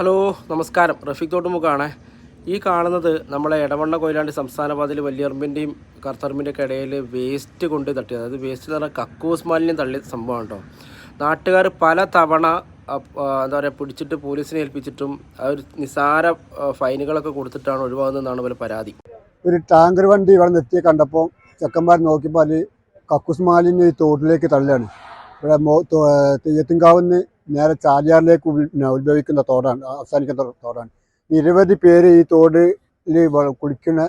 Hello നമസ്കാരം. റഫീഖ് തോട്ടുമുഖാണ് ഈ കാണുന്നത് നമ്മളെ ഇടവണ്ണ കൊയിലാണ്ടി സംസ്ഥാന പാതയിൽ വലിയറമ്പിന്റെയും കറുത്തറമ്പിന്റെ ഒക്കെ ഇടയിൽ വേസ്റ്റ് കൊണ്ട് തട്ടി അതായത് വേസ്റ്റ് എന്ന് പറഞ്ഞാൽ കക്കൂസ് മാലിന്യം തള്ളിയ സംഭവം കേട്ടോ. നാട്ടുകാർ പല തവണ എന്താ പറയുക പിടിച്ചിട്ട് പോലീസിനെ ഏൽപ്പിച്ചിട്ടും അവർ നിസാര ഫൈനുകളൊക്കെ കൊടുത്തിട്ടാണ് ഒഴിവാകുന്നതെന്നാണ് ഇവരെ പരാതി. ഒരു ടാങ്കർ വണ്ടി ഇവിടെ നിർത്തി കണ്ടപ്പോൾ ചെക്കന്മാർ നോക്കിയപ്പോൾ അതിൽ കക്കൂസ് മാലിന്യം ഈ തോട്ടിലേക്ക് തള്ളിയാണ് ഇവിടെ മോ തോ- തെയ്യത്തിൻകാവുന്ന് നേരെ ചാലിയാറിലേക്ക് ഉത്ഭവിക്കുന്ന തോടാണ് അവസാനിക്കുന്ന തോടാണ്. നിരവധി പേര് ഈ തോടിൽ കുളിക്കുന്ന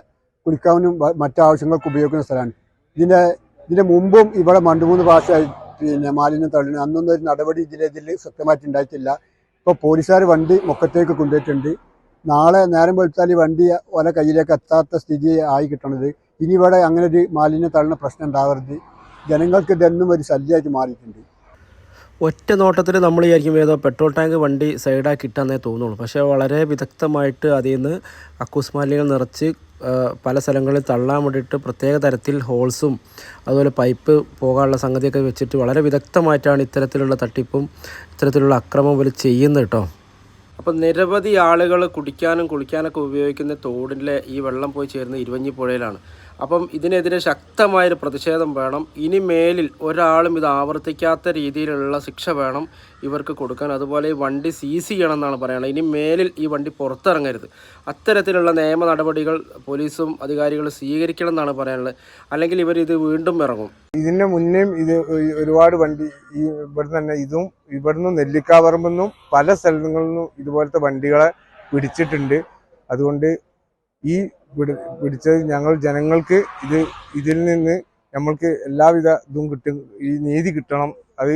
കുളിക്കാനും മറ്റു മറ്റാവശ്യങ്ങൾക്ക് ഉപയോഗിക്കുന്ന സ്ഥലമാണ്. ഇതിന്റെ ഇതിന്റെ മുമ്പും ഇവിടെ രണ്ട് മൂന്ന് പ്രാവശ്യമായി പിന്നെ മാലിന്യം തള്ളി അന്നൊന്നും ഒരു നടപടി ഇതിൽ സത്യമായിട്ട് ഉണ്ടായിട്ടില്ല. ഇപ്പോൾ പോലീസുകാർ വണ്ടി മുക്കത്തേക്ക് കൊണ്ടുപോയിട്ടുണ്ട്. നാളെ നേരം വെളുത്താൽ ഈ വണ്ടി ഓല കയ്യിലേക്ക് എത്താത്ത സ്ഥിതി ആയി കിട്ടണത്. ഇനി ഇവിടെ അങ്ങനെ ഒരു മാലിന്യം തള്ളുന്ന പ്രശ്നം ഉണ്ടാകരുത് ജനങ്ങൾക്ക് ഇതെന്നും ഒരു ശല്യമായിട്ട് മാറിയിട്ടുണ്ട്. ഒറ്റ നോട്ടത്തിൽ നമ്മൾ വിചാരിക്കും ഏതോ പെട്രോൾ ടാങ്ക് വണ്ടി സൈഡാക്കി ഇട്ടെന്നേ തോന്നുള്ളൂ. പക്ഷേ വളരെ വിദഗ്ധമായിട്ട് അതിൽ നിന്ന് അക്കൂസ് മാലിന്യങ്ങൾ നിറച്ച് പല സ്ഥലങ്ങളിൽ തള്ളാൻ വേണ്ടിയിട്ട് പ്രത്യേക തരത്തിൽ ഹോൾസും അതുപോലെ പൈപ്പ് പോകാനുള്ള സംഗതിയൊക്കെ വെച്ചിട്ട് വളരെ വിദഗ്ധമായിട്ടാണ് ഇത്തരത്തിലുള്ള തട്ടിപ്പും ഇത്തരത്തിലുള്ള അക്രമം ഇവർ ചെയ്യുന്നത് കേട്ടോ. അപ്പം നിരവധി ആളുകൾ കുടിക്കാനും കുളിക്കാനൊക്കെ ഉപയോഗിക്കുന്ന തോടിലെ ഈ വെള്ളം പോയി ചേരുന്ന ഇരുവഞ്ഞി പുഴയിലാണ് അപ്പം ഇതിനെതിരെ ശക്തമായൊരു പ്രതിഷേധം വേണം. ഇനി മേലിൽ ഒരാളും ഇത് ആവർത്തിക്കാത്ത രീതിയിലുള്ള ശിക്ഷ വേണം ഇവർക്ക് കൊടുക്കാൻ. അതുപോലെ ഈ വണ്ടി സീസ് ചെയ്യണം എന്നാണ് പറയുന്നത്. ഇനി മേലിൽ ഈ വണ്ടി പുറത്തിറങ്ങരുത്. അത്തരത്തിലുള്ള നിയമ നടപടികൾ പോലീസും അധികാരികളും സ്വീകരിക്കണം എന്നാണ് പറയാനുള്ളത്. അല്ലെങ്കിൽ ഇവർ ഇത് വീണ്ടും ഇറങ്ങും. ഇതിന് മുന്നേയും ഇത് ഒരുപാട് വണ്ടി ഈ ഇവിടെ തന്നെ ഇതും ഇവിടുന്ന് നെല്ലിക്കാവറമ്പെന്നും പല സ്ഥലങ്ങളിൽ നിന്നും ഇതുപോലത്തെ വണ്ടികളെ പിടിച്ചിട്ടുണ്ട്. അതുകൊണ്ട് ഈ പിടിച്ചത് ഞങ്ങൾ ജനങ്ങൾക്ക് ഇത് ഇതിൽ നിന്ന് നമ്മൾക്ക് എല്ലാവിധ ഇതും കിട്ടും ഈ നീതി കിട്ടണം അത്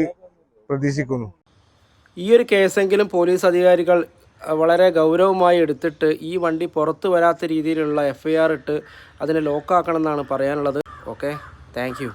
പ്രതീക്ഷിക്കുന്നു. ഈ ഒരു കേസെങ്കിലും പോലീസ് അധികാരികൾ വളരെ ഗൗരവമായി എടുത്തിട്ട് ഈ വണ്ടി പുറത്തു വരാത്ത രീതിയിലുള്ള എഫ് ഐ ആർ ഇട്ട് അതിനെ ലോക്കാക്കണം എന്നാണ് പറയാനുള്ളത്. Okay thank